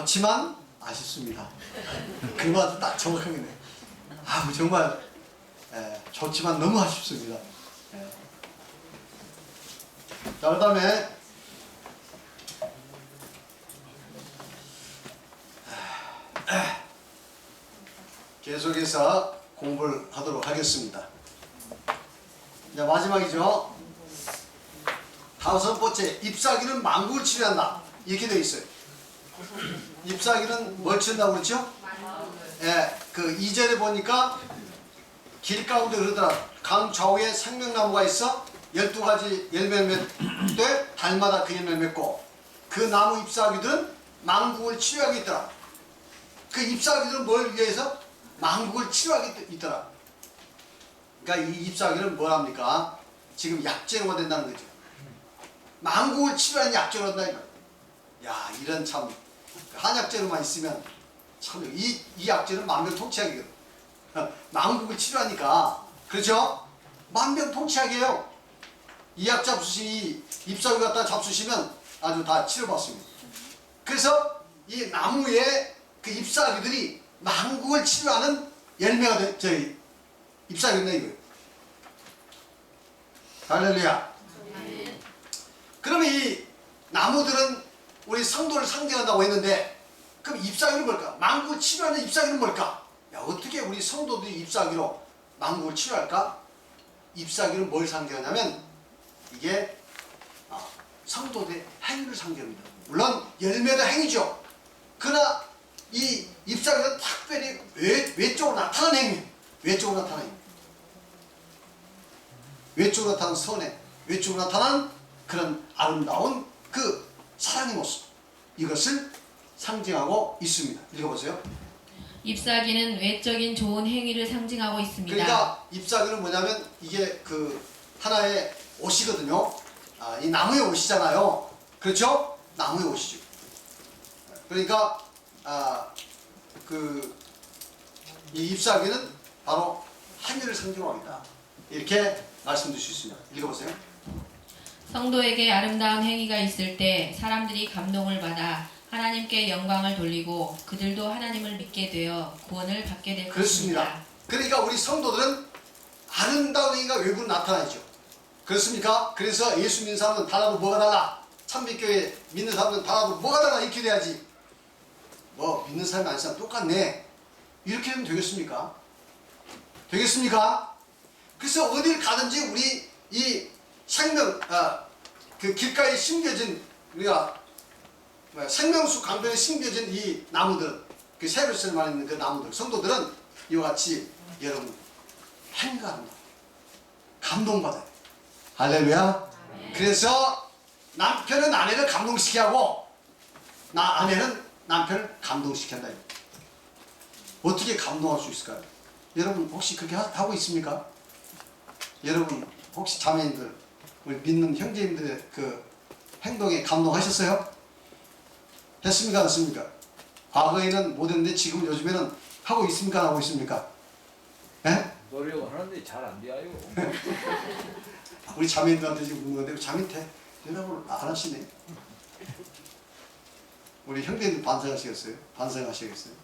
좋지만 아쉽습니다. 그 말도 딱 정확하게 네. 아 정말 예, 좋지만 너무 아쉽습니다. 예. 자 그다음에 계속해서 공부를 하도록 하겠습니다. 이제 마지막이죠. 다섯 번째 잎사귀는 망국을 치료한다 이렇게 되어 있어요. 잎사귀는 뭘 치는다고 그랬죠? 예, 그 이절에 보니까 길 가운데 그러더라. 강 좌우에 생명나무가 있어 12가지 열매를 맺되 달마다 그 열매를 맺고 그 나무 잎사귀들은 망국을 치료하게 있더라. 그 잎사귀들은 뭘 위해서? 망국을 치료하게 있더라. 그러니까 이 잎사귀는 뭘 합니까? 지금 약재로가 된다는 거죠. 망국을 치료하는 약재로. 이거. 야, 이런 참 한약재로만 있으면 참 이 이 약재는 만병통치약이거든. 어, 망국을 치료하니까 그렇죠? 만병통치약이에요. 이 약 잡수시 잎사귀 갖다 잡수시면 아주 다 치료받습니다. 그래서 이 나무의 그 잎사귀들이 망국을 치료하는 열매가 돼, 저희 잎사귀네 이거. 할렐루야. 그러면 이 나무들은 우리 성도를 상징한다고 했는데 그럼 잎사귀는 뭘까? 망국을 치료하는 잎사귀는 뭘까? 야 어떻게 우리 성도들이 잎사귀로 망국을 치료할까? 잎사귀는 뭘 상징하냐면 이게 아, 성도들의 행위를 상징합니다. 물론 열매도 행위죠. 그러나 이 잎사귀는 특별히 외, 외적으로 나타나는 행위 외적으로 나타나는 행위 외적으로 나타나는 선해 외적으로 나타나는 그런 아름다운 그 사랑의 모습 이것을 상징하고 있습니다. 읽어보세요. 잎사귀는 외적인 좋은 행위를 상징하고 있습니다. 그러니까 잎사귀는 뭐냐면 이게 그 하나의 옷이거든요. 아, 이 나무의 옷이잖아요. 그렇죠? 나무의 옷이죠. 그러니까 아, 그 이 잎사귀는 바로 하늘을 상징하고 있다. 이렇게 말씀드릴 수 있습니다. 읽어보세요. 성도에게 아름다운 행위가 있을 때 사람들이 감동을 받아 하나님께 영광을 돌리고 그들도 하나님을 믿게 되어 구원을 받게 될 그렇습니다. 것입니다. 그러니까 우리 성도들은 아름다운 행위가 외부로 나타나죠. 그렇습니까? 그래서 예수 믿는 사람은 달라도 뭐가 달라? 참빛교회 믿는 사람은 달라도 뭐가 달라? 이렇게 돼야지. 뭐 믿는 사람이 아닌 사람 똑같네. 이렇게 하면 되겠습니까? 되겠습니까? 그래서 어딜 가든지 우리 이 생명, 아, 그 길가에 심겨진 우리가 생명수 강변에 심겨진 이 나무들, 그 세로셀만 있는 그 나무들, 성도들은 이와 같이 여러분 행가 합니다. 감동받아요. 할렐루야. 그래서 남편은 아내를 감동시키게 하고 나 아내는 남편을 감동시킨다. 어떻게 감동할 수 있을까요? 여러분 혹시 그렇게 하- 하고 있습니까? 여러분 혹시 자매님들 우리 믿는 형제님들의 그 행동에 감동하셨어요? 했습니까? 안 했습니까? 과거에는 못했는데 지금 요즘에는 하고 있습니까? 안 하고 있습니까? 예? 노력을 하는데 잘 안 돼요. 우리 자매님들한테 지금 묻는 건데 자매 대 대답을 안 하시네. 우리 형제들 반성하시겠어요? 반성하시겠어요?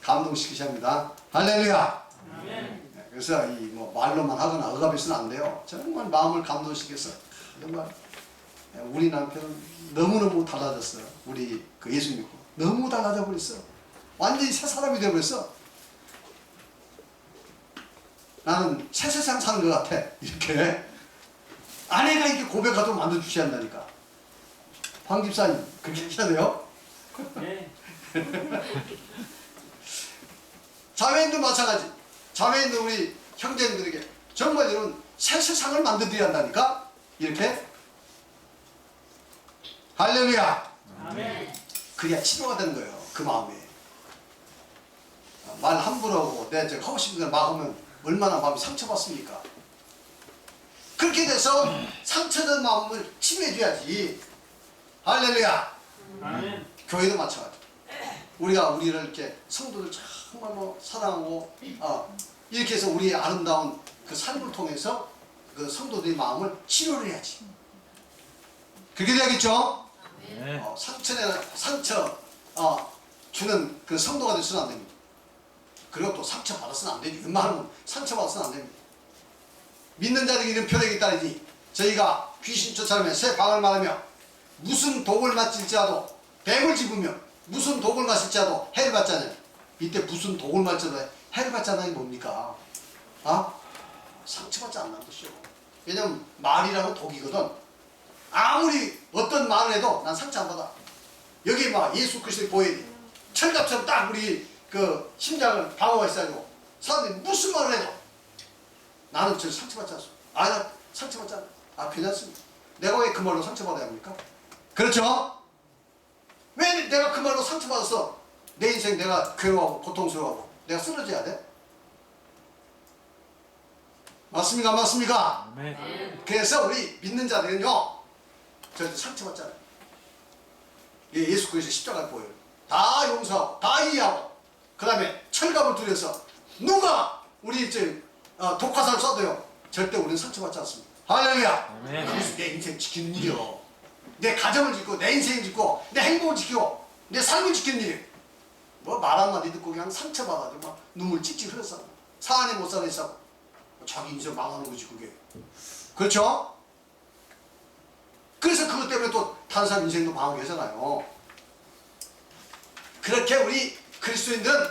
감동시키셔야 합니다. 할렐루야. 네, 그래서 이 뭐 말로만 하거나 억압해서는 안 돼요. 정말 마음을 감동시켜서 정말 네, 우리 남편은 너무너무 달라졌어요. 우리 그 예수 믿고 너무 달라져 버렸어. 완전히 새 사람이 되어 버렸어. 나는 새 세상 사는 것 같아. 이렇게 아내가 이렇게 고백하도록 만들어 주셔야 한다니까. 황 집사님 그렇게 하셔야 돼요. 네. 자매인도 마찬가지. 자매인도 우리 형제님들에게 정말 이런 새 세상을 만들어야 한다니까. 이렇게 할렐루야. 아멘. 그래야 치료가 되는 거예요. 그 마음에. 말 함부로 하고 내가 저 하고 싶은 대로 막 하면 얼마나 마음이 상처받습니까? 그렇게 돼서 상처된 마음을 치료해줘야지. 할렐루야. 아멘. 교회도 마찬가지. 우리가 우리를 이렇게 성도를 정말 뭐 사랑하고 어, 이렇게 해서 우리의 아름다운 그 삶을 통해서 그 성도들의 마음을 치료를 해야지. 그렇게 돼야겠죠? 네. 어, 상처내 상처 어, 주는 그 성도가 됐으면 안 됩니다. 그리고 또 상처 받았으면 안 되지. 웬만하면 상처 받았으면 안 됩니다. 믿는 자들이 이런 표적이 따르니 저희가 귀신 쫓아내며 새 방을 말하며 무슨 독을 맞을지라도 뱀을 집으며 무슨 독을 마실지라도 해를 받잖아요. 이때 무슨 독을 맞을지라도 해를 받잖아요. 뭡니까? 아? 상처받지 않는 것이요. 왜냐면 말이라고 독이거든. 아무리 어떤 말을 해도 난 상처 안 받아. 여기 막 예수 그리스도의 보혈이 철갑처럼 딱 우리 그 심장을 방어가 있어가지고 사람들이 무슨 말을 해도 나는 저 상처받지 않습니다. 아, 나 상처받지 않아. 아, 괜찮습니다. 내가 왜 그 말로 상처받아야 합니까? 그렇죠? 왜 내가 그 말로 상처받아서 내 인생 내가 괴로워하고 고통스러워하고 내가 쓰러져야 돼? 맞습니까? 맞습니까? 아멘. 그래서 우리 믿는 자들은요, 저한테 상처받잖아요. 예, 예수 그리스도 십자가를 보여요. 다 용서하고, 다 이해하고, 그 다음에 철갑을 두려서 누가 우리 저 어, 독화살 쏴도요, 절대 우리는 상처받지 않습니다. 할렐루야! 그것이 내 인생 지키는 일이요. 내 가정을 지키고, 내 인생을 지키고, 내 행복을 지키고, 내 삶을 지키는 일. 뭐 말 한마디 듣고 그냥 상처받아가지고 막 눈물 찍찍 흘렸어. 사 안에 못 사는 있어. 자기 인생 망하는 거지 그게. 그렇죠? 그래서 그것 때문에 또 다른 사람 인생도 망하게 하잖아요. 그렇게 우리 그리스도인들은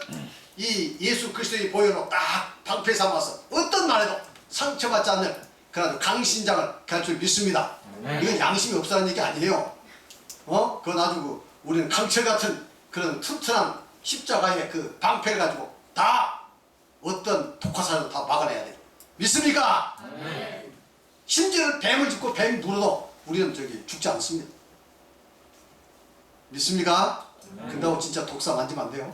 이 예수 그리스도의 보혈로 딱 방패 삼아서 어떤 말에도 상처받지 않는 그런 강신장을 가르쳐 믿습니다. 네. 이건 양심이 없다는 얘기 아니에요. 어? 그건 아주 그 우리는 강철 같은 그런 튼튼한 십자가의 그 방패를 가지고 다 어떤 독화살도 다 막아내야 돼요. 믿습니까? 심지어 뱀을 짚고 뱀 물어도 우리는 저기 죽지 않습니다. 믿습니까? 근다고 진짜 독사 만지면 안 돼요.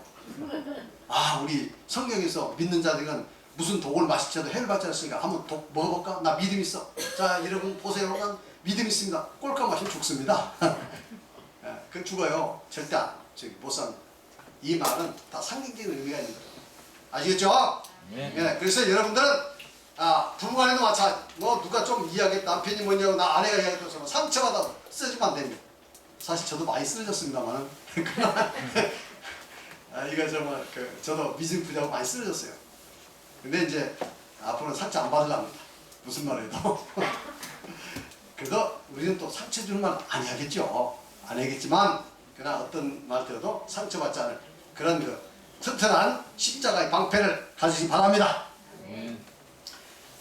아, 우리 성경에서 믿는 자들은 무슨 독을 마실지라도 해를 받지 않으니까 한번 독 먹어볼까? 나 믿음 있어. 자, 여러분 보세요. 난 믿음 있습니다. 꼴값 마시면 죽습니다. 예, 그 죽어요. 절대 안, 저기 못 삽니다. 이 말은 다 상징적인 의미가 있는 거예요. 아시겠죠? 네. 예, 그래서 여러분들은 아 부부간에도 마찬가지 뭐 누가 좀 이야기 남편이 뭐냐고 나 아내가 이야기해서 상처받아 쓰지면 안 됩니다 사실 저도 많이 쓰러졌습니다만은 아 이거 정말 그 저도 믿음 부자고 많이 쓰러졌어요 근데 이제 앞으로는 상처 안 받으랍니다 무슨 말 해도 그래도 우리는 또 상처 주는 말안안 해야겠지만 그러나 어떤 말 들어도 상처받지 않을 그런 그 튼튼한 십자가의 방패를 가지시기 바랍니다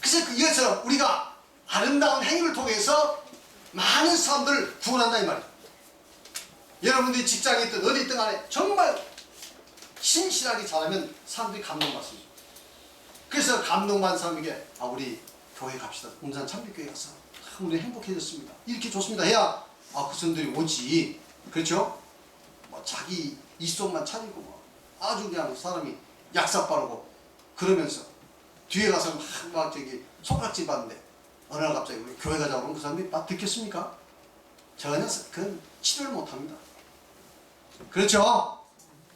그래서 그 이것처럼 우리가 아름다운 행위를 통해서 많은 사람들을 구원한다 이 말이에요. 여러분들이 직장에 있든 어디 있든 간에 정말 신실하게 잘하면 사람들이 감동받습니다. 그래서 감동받은 사람에게 아 우리 교회 갑시다. 운산 참빛교회 가서 아, 우리 행복해졌습니다. 이렇게 좋습니다 해야 아그 사람들이 오지. 그렇죠? 뭐 자기 이속만 차리고 뭐 아주 그냥 사람이 약사 빠르고 그러면서 뒤에 가서 막, 막 저기 손가락질 받는데 어느 날 갑자기 우리 교회 가자고 그러면 그 사람이 막 듣겠습니까? 전혀 그건 치료를 못합니다. 그렇죠?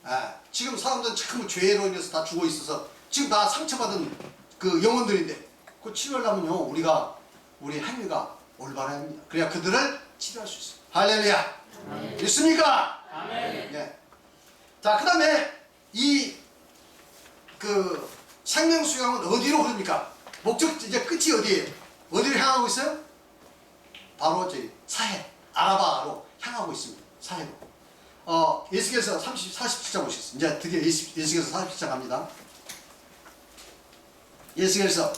아, 지금 사람들은 참 죄로 인해서 다 죽어 있어서 지금 다 상처받은 그 영혼들인데 그 치료하려면요 우리가 우리 행위가 올바라야 합니다. 그래야 그들을 치료할 수 있어요. 할렐루야. 믿습니까? 아멘. 예. 자, 그 다음에 이 그 생명 수양은 어디로 흐릅니까? 목적 이제 끝이 어디예요? 어디로 향하고 있어요? 바로 저기 사해 아라바로 향하고 있습니다. 사해로. 어, 예수께서 30, 47장 보시겠습니다. 이제 드디어 예수, 예수께서 47장 갑니다. 예수께서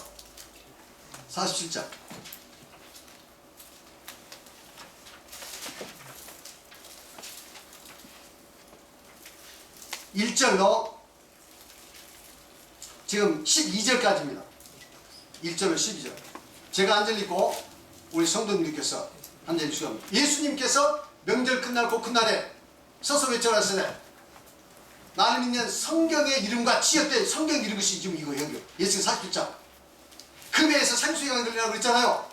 47장. 1절로 지금 12절까지입니다. 1절로 12절. 제가 한절 읽고 우리 성도님들께서 한절 읽으시면 예수님께서 명절 끝날 곧 그날에 서서 외쳐라시되 나는 있는 성경의 이름과 지었대 성경 이름 것이 지금 이거 여기 예수님 47장 금에서 생수가 걸리라고 그랬잖아요.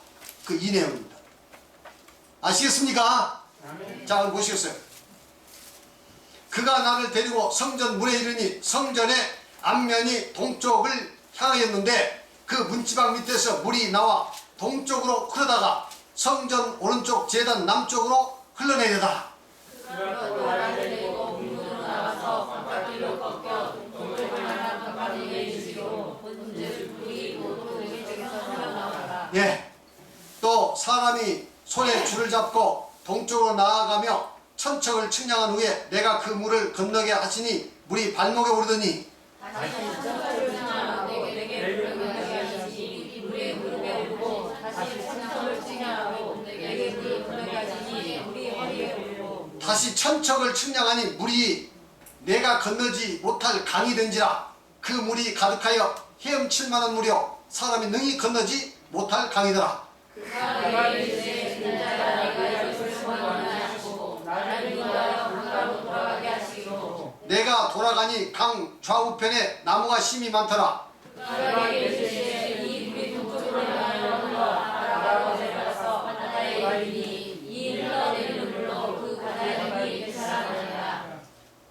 그 이 내용입니다. 아시겠습니까? 자, 보시겠어요? 그가 나를 데리고 성전 문에 이르니 성전의 앞면이 동쪽을 향하였는데 그 문지방 밑에서 물이 나와 동쪽으로 흐르다가 성전 오른쪽 제단 남쪽으로 흘러내려다. 예, 또 사람이 손에 줄을 잡고 동쪽으로 나아가며 천척을 측량한 후에 내가 그 물을 건너게 하시니 물이 발목에 오르더니 다시 천척을 측량하니 물이 내가 건너지 못할 강이 된지라 그 물이 가득하여 헤엄칠 만한 물이요 사람이 능히 건너지 못할 강이더라. 내 가 돌아가니 강 좌우편에 나무가 심이 많더라.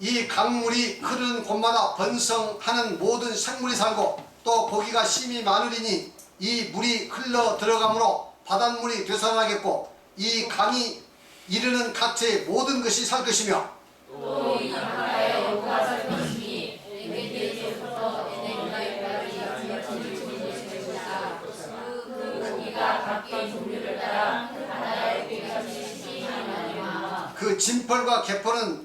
이 강물이 흐르는 곳마다 번성하는 모든 생물이 살고 또 고기가 심이 많으리니 이 물이 흘러 들어가므로 바닷물이 되살아나겠고 이 강이 이르는 각체의 모든 것이 살 것이며 그 진펄과 개펄은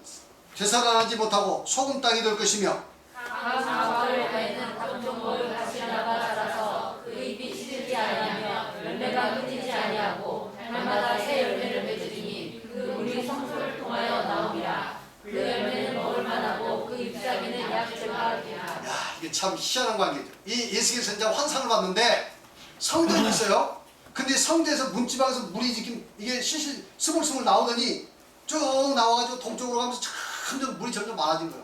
되살아나지 못하고 소금 땅이 될 것이며 참 희한한 관계죠. 이 예수의 선자 환상을 봤는데 성전이 있어요. 근데 성전에서 문지방에서 물이 지금 이게 실실 스물스물 나오더니 쭉 나와가지고 동쪽으로 가면서 점점 물이 점점 많아진 거예요.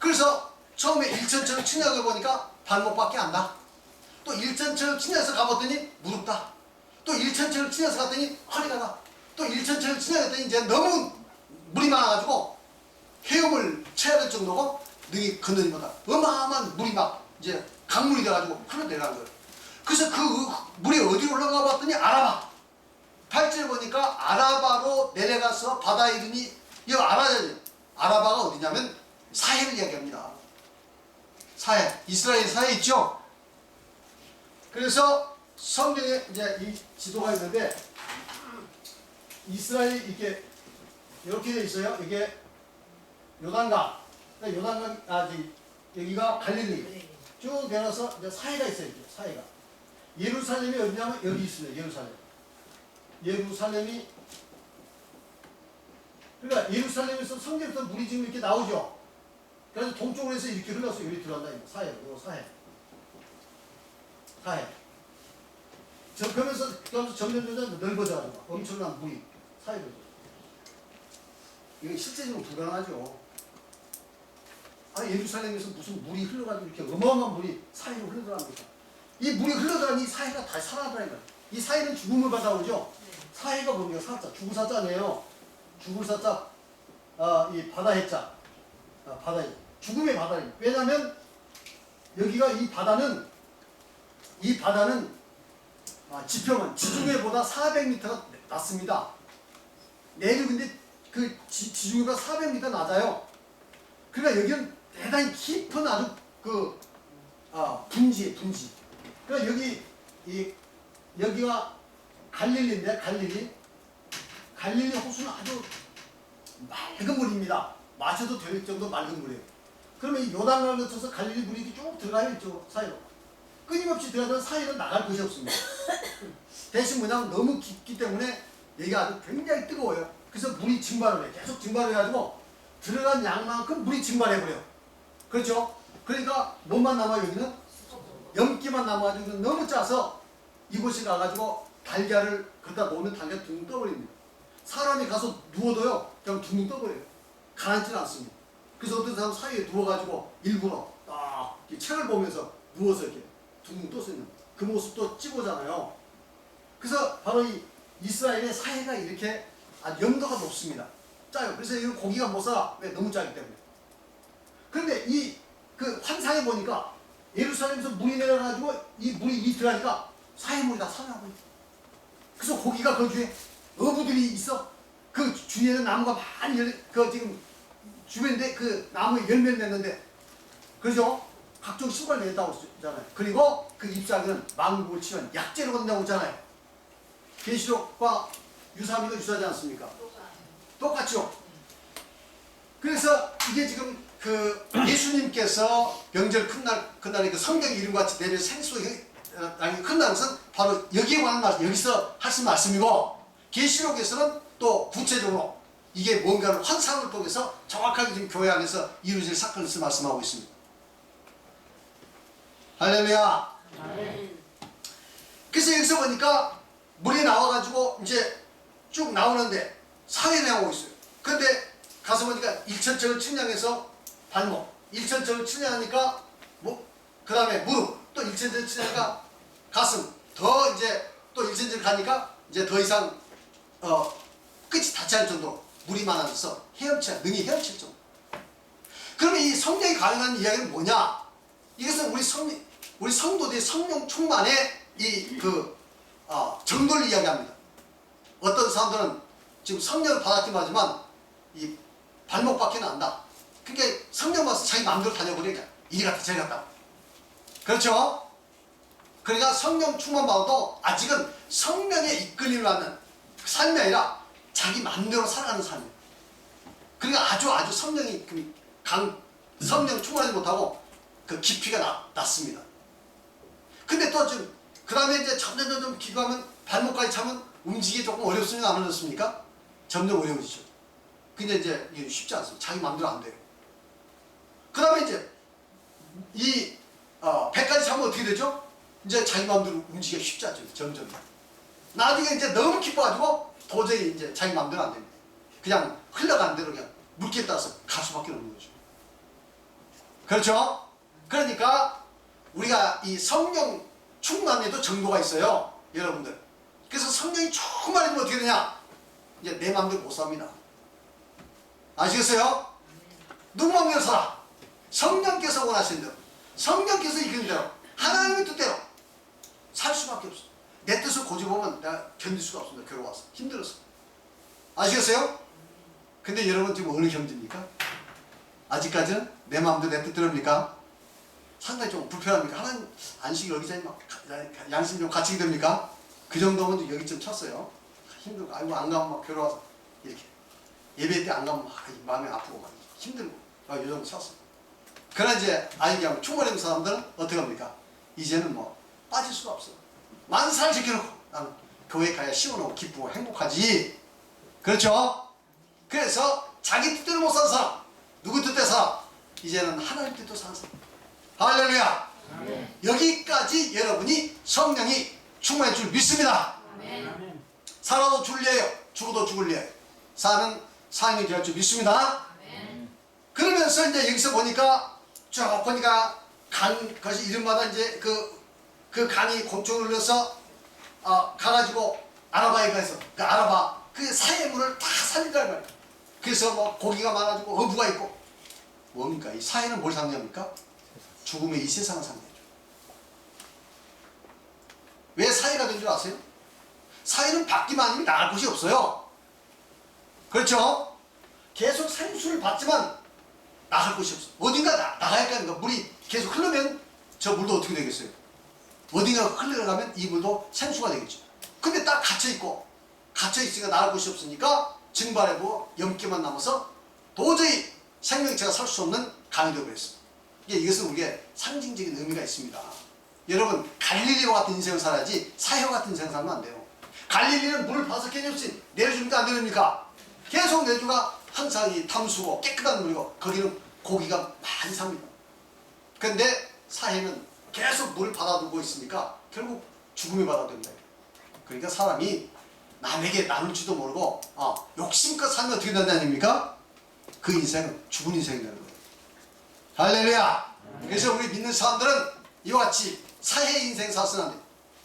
그래서 처음에 일천처럼 측량해 보니까 발목밖에 안 나. 또 일천처럼 측량해서 가봤더니 무릎 다. 또 일천처럼 측량해서 갔더니 허리가 나. 또 일천처럼 측량했더니 이제 너무 물이 많아가지고 헤엄을 쳐야 될 정도고 능이 건너니보다 어마어마한 물이 막 이제 강물이 돼가지고 흘러내려간 거예요. 그래서 그 물이 어디로 올라가 봤더니 아라바. 팔찌를 보니까 아라바로 내려가서 바다에 이르니 이거 알아야 돼. 아라바가 어디냐면 사해를 이야기합니다. 사해. 이스라엘 사해 있죠? 그래서 성경에 이제 이 지도가 있는데 이스라엘 이렇게 이렇게 돼 있어요. 이게 요단강. 그러니까 요단강 아 여기가 갈릴리. 쭉 내려서 이제 사해가 있어요. 사해가. 예루살렘이 어디냐면 여기 있습니다. 예루살렘. 예루살렘이 그러니까 예루살렘에서 성전에서 물이 지금 이렇게 나오죠. 그래서 동쪽으로 해서 이렇게 흘러서 여기 들어간다. 이거 사해. 이거 사해. 사해. 저 그러면서 그러면서 점점 점점 넓어져가지고 엄청난 물이 사해로. 이건 실제적으로 불가능하죠. 아 예루살렘에서 무슨 물이 흘러가지고 이렇게 어마어마한 물이 사해로 흘러들어갑니까? 이 물이 흘러들어가니 이 사해가 다 거야. 이 사해는 죽음을 받아오죠. 사해가 뭡니까? 사자. 죽을 사자네요. 죽을 사자. 아, 이 바다 해자. 아, 바다 해. 죽음의 바다입니다. 왜냐하면 여기가 이 바다는 이 바다는 아, 지평은 지중해보다 400m가 낮습니다. 내륙인데 그 지, 지중해보다 400m 낮아요. 그러니까 여기는 대단히 깊은 아주 그 아, 분지 분지. 그러니까 여기 이 여기가 갈릴리인데 갈릴리 갈릴리 호수는 아주 맑은 물입니다. 마셔도 될 정도 맑은 물이에요. 그러면 이 요단강을 거쳐서 갈릴리 물이 쭉 들어가요 이쪽 사이로. 끊임없이 들어가면 사이로 나갈 곳이 없습니다. 대신 뭐냐면 너무 깊기 때문에 여기가 아주 굉장히 뜨거워요. 그래서 물이 증발을 해. 계속 증발을 해가지고 들어간 양만큼 물이 증발해버려요. 그렇죠? 그러니까 뭐만 남아요 여기는? 연기만 남아가지고 너무 짜서 이곳에 가가지고 달걀을 갖다 놓으면 달걀 둥 떠버립니다. 사람이 가서 누워도요 그냥 둥 떠버려요. 가라앉지는 않습니다. 그래서 어떤 사람 사이에 누워가지고 일부러 딱 책을 보면서 누워서 이렇게 둥 떠서 있는 그 모습도 찍어잖아요. 그래서 바로 이 이스라엘의 사회가 이렇게 아주 염도가 높습니다. 짜요. 그래서 이 고기가 못 살아. 왜? 너무 짜기 때문에. 그런데 이 그 환상에 보니까 예루살렘에서 물이 내려가지고 이 물이 이 들어가니까 사해물이 다 살아나고 있어. 그래서 고기가 그 주에 어부들이 있어. 그 주위에는 나무가 많이 열, 그 지금 주변인데 그 나무에 열매를 맺는데 그죠? 각종 수고를 낸다고 했잖아요. 그리고 그 잎사귀는 망국을 치면 약재로 건다고 했잖아요. 계시록과 유사함이도 유사하지 않습니까? 똑같죠. 그래서 이게 지금 그 예수님께서 명절 큰날 그날에 그 성경 이름과 같이 내려 생수가 아니 큰날 것은 바로 여기에 관한 말씀 여기서 하신 말씀이고 계시록에서는 또 구체적으로 이게 뭔가를 환상을 통해서 정확하게 지금 교회 안에서 이루어질 사건을 말씀하고 있습니다. 할렐루야. 그래서 여기서 보니까 물이 나와가지고 이제 쭉 나오는데 사회 나오고 있어요. 근데 가서 보니까 일천적을 측량해서 발목, 일천적을 측량하니까 뭐, 그 다음에 무릎, 또 일천적을 측량하니까 가슴, 더 이제 또 일천적 가니까 이제 더 이상 어, 끝이 닿지 않을 정도로 물이 많아져서 헤엄쳐, 능이 헤엄칠 정도. 그러면 이 성령이 가능한 이야기는 뭐냐? 이것은 우리 성, 우리 성도들의 성령 충만의 이 그, 어, 정도를 이야기합니다. 어떤 사람들은 지금 성령을 받았긴 하지만 이 발목밖에 난다. 그러니까 성령 받아서 자기 마음대로 다녀버리니까 이리 갔다 저리 갔다. 그렇죠? 그러니까 성령 충만 받아도 아직은 성령의 이끌림을 받는 삶이 아니라 자기 마음대로 살아가는 삶이에요. 그러니까 아주 아주 성령이 그강 성령 충만하지 못하고 그 깊이가 낮, 낮습니다. 근데 또 좀, 그 다음에 이제 점점 점점 기도하면 발목까지 차면 움직이기 조금 어렵습니까? 안 어렵습니까? 점점 어려워지죠. 근데 이제 이게 쉽지 않습니다. 자기 마음대로 안 돼요. 그 다음에 이제 이 어, 배까지 차면 어떻게 되죠? 이제 자기 마음대로 움직이기 쉽지 않죠. 점점. 나중에 이제 너무 깊어가지고 도저히 이제 자기 마음대로 안 됩니다. 그냥 흘러가는 대로 그냥 물기에 따라서 갈 수밖에 없는 거죠. 그렇죠? 그러니까 우리가 이 성령 충만에도 정도가 있어요. 여러분들. 그래서 성령이 충만해지면 어떻게 되냐? 이제 내 마음대로 못 삽니다. 아시겠어요? 누구 마음대로 살아? 성령께서 원하시는 대로, 성령께서 이끄는 대로, 하나님의 뜻대로 살 수밖에 없어. 내 뜻을 고집하면 내가 견딜 수가 없습니다. 괴로워서. 힘들어서. 아시겠어요? 근데 여러분 지금 어느 형제입니까? 아직까지는 내 마음대로 내 뜻대로입니까? 상당히 좀 불편합니까? 하나님 안식일 여기서 막 가- 양심 좀 갇히게 됩니까? 그 정도면 여기 좀 쳤어요. 힘들고 아이고 안 가면 막 괴로워서 이렇게 예배 때 안 가면 막 마음이 아프고 막 힘들고 아, 요 정도 쳤어요. 그러나 이제 아이게 하면 충만한 사람들은 어떻게 합니까? 이제는 뭐 빠질 수가 없어요. 만살 지켜놓고 나는 교회 가야 시원하고 기쁘고 행복하지. 그렇죠? 그래서 자기 뜻대로 못 사는 사람 누구 뜻대로 살아? 이제는 하나님 뜻대로 사는 사람 할렐루야 여기까지 여러분이 성령이 충만할 줄 믿습니다 아멘. 살아도 줄려요 죽어도 죽을려요 사는 삶이 될줄 믿습니다 그러면서 이제 여기서 보니까 쭉 보니까 간 것이 이름마다 이제 그, 그 간이 곤충을 넣어서 어, 가가지고 아라바에 가서 그 아라바 그 사이의 물을 다 살린다는 말이에요. 그래서 뭐 고기가 많아지고 어부가 있고 뭡니까? 이 사회는 뭘 상징합니까? 죽음의 이 세상을 상징해줘. 왜 사회가 된 줄 아세요? 사회는 받기만 아니면 나갈 곳이 없어요. 그렇죠? 계속 생수를 받지만 나갈 곳이 없어. 어딘가 나, 나가야 거. 물이 계속 흐르면 저 물도 어떻게 되겠어요? 어딘가 흘러가면 이 물도 생수가 되겠죠. 근데 딱 갇혀있고, 갇혀있으니까 나갈 곳이 없으니까 증발하고 염기만 남아서 도저히 생명체가 살 수 없는 강이 되어버렸습니다. 이것은 우리의 상징적인 의미가 있습니다. 여러분, 갈릴리와 같은 인생을 살아야지 사회와 같은 인생을 살면 안 돼요. 갈릴리는 물을 다섯 개념씩 내려줍니까? 안 내려줍니까? 계속 내주가 항상 이 탐수고 깨끗한 물이고 거기는 고기가 많이 삽니다. 근데 사회는 계속 물을 받아두고 있으니까 결국 죽음에 받아들인다. 그러니까 사람이 남에게 나눌지도 모르고 어, 욕심껏 살면 어떻게 된다는 얘기입니까? 그 인생은 죽은 인생이 되는 거예요. 할렐루야! 그래서 우리 믿는 사람들은 이와 같이 사회 인생 돼.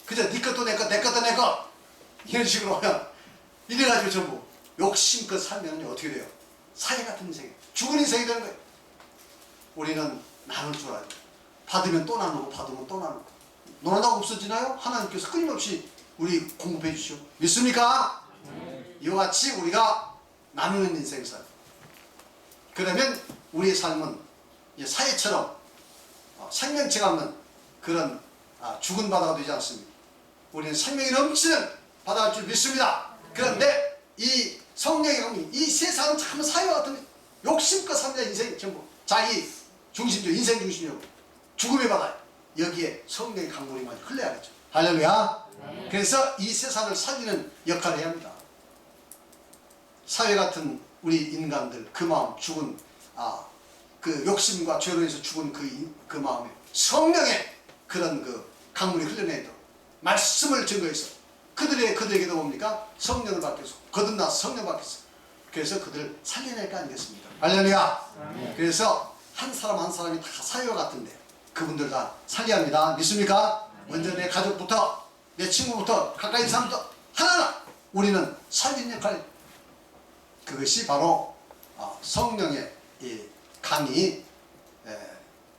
그저 네 것도 내 것, 내 것도 내 것. 이런 식으로 하면 이래가지고 전부 욕심껏 살면 어떻게 돼요? 사회 같은 인생이 죽은 인생이 되는 거예요. 우리는 나눌 줄 알아요. 받으면 또 나누고 받으면 또 나누고 노나다가 없어지나요? 하나님께서 끊임없이 우리 공급해 주시오. 믿습니까? 이와 같이 우리가 나누는 인생을 살아요. 그러면 우리의 삶은 사회처럼 어, 생명체가 없는 그런 아, 죽은 바다가 되지 않습니다. 우리는 생명이 넘치는 바다일 줄 믿습니다. 그런데 이 성령의 강림, 이 세상은 참 사회와 같은 욕심껏 삽니다. 인생 전부 자기 중심적 인생 중심이고 죽음의 바다 여기에 성령의 강물이 많이 흘러야겠죠. 할렐루야. 그래서 이 세상을 살리는 역할을 해야 합니다. 사회 같은 우리 인간들 그 마음 죽은 아 그 욕심과 죄로 인해서 죽은 그, 인- 그 마음에 성령의 그런 그 강물이 흘러내도록 말씀을 증거해서 그들의 그들에게도 뭡니까? 성령을 받겠소. 거듭나서 성령 받겠어 그래서 그들을 살려낼 거 아니겠습니까? 할렐루야. 그래서 한 사람 한 사람이 다 사회와 같은데 그분들 다 살려야 합니다 믿습니까 먼저 내 가족부터 내 친구부터 가까이 있는 사람부터 하나하나 우리는 살리는 역할 그것이 바로 어, 성령의 이 강이 에,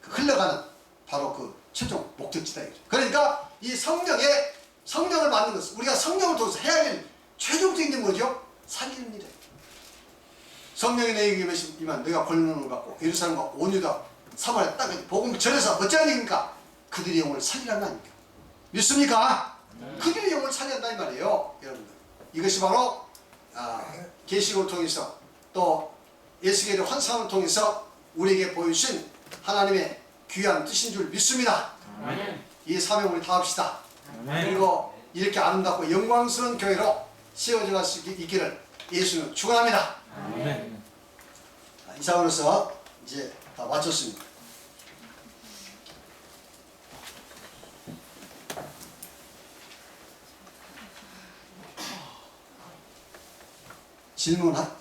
그 흘러가는 바로 그 최종 목적지다 이거죠. 그러니까 이 성령의 성령을 받는 것은 우리가 성령을 통해서 해야 할 최종적인 게 뭐죠? 살리는 일이에요. 성령이 내게 계시면 내가 권능을 갖고 예루살렘과 온유다 사마리아 땅에 복음 전해서 얘기입니까? 그들의 영혼을 살리라는 거 아닙니까? 믿습니까? 그들의 영혼을 살린다 이 말이에요, 여러분들. 이것이 바로 아, 계시록을 통해서 또 예수계의 환상을 통해서 우리에게 보여주신 하나님의 귀한 뜻인 줄 믿습니다. 아멘. 이 사명 우리 다 합시다. 아멘. 그리고 이렇게 아름답고 영광스러운 교회로 세워져 갈 수 있기를 예수는 축원합니다. 아멘. 이상으로서 이제 다 마쳤습니다. 질문 하시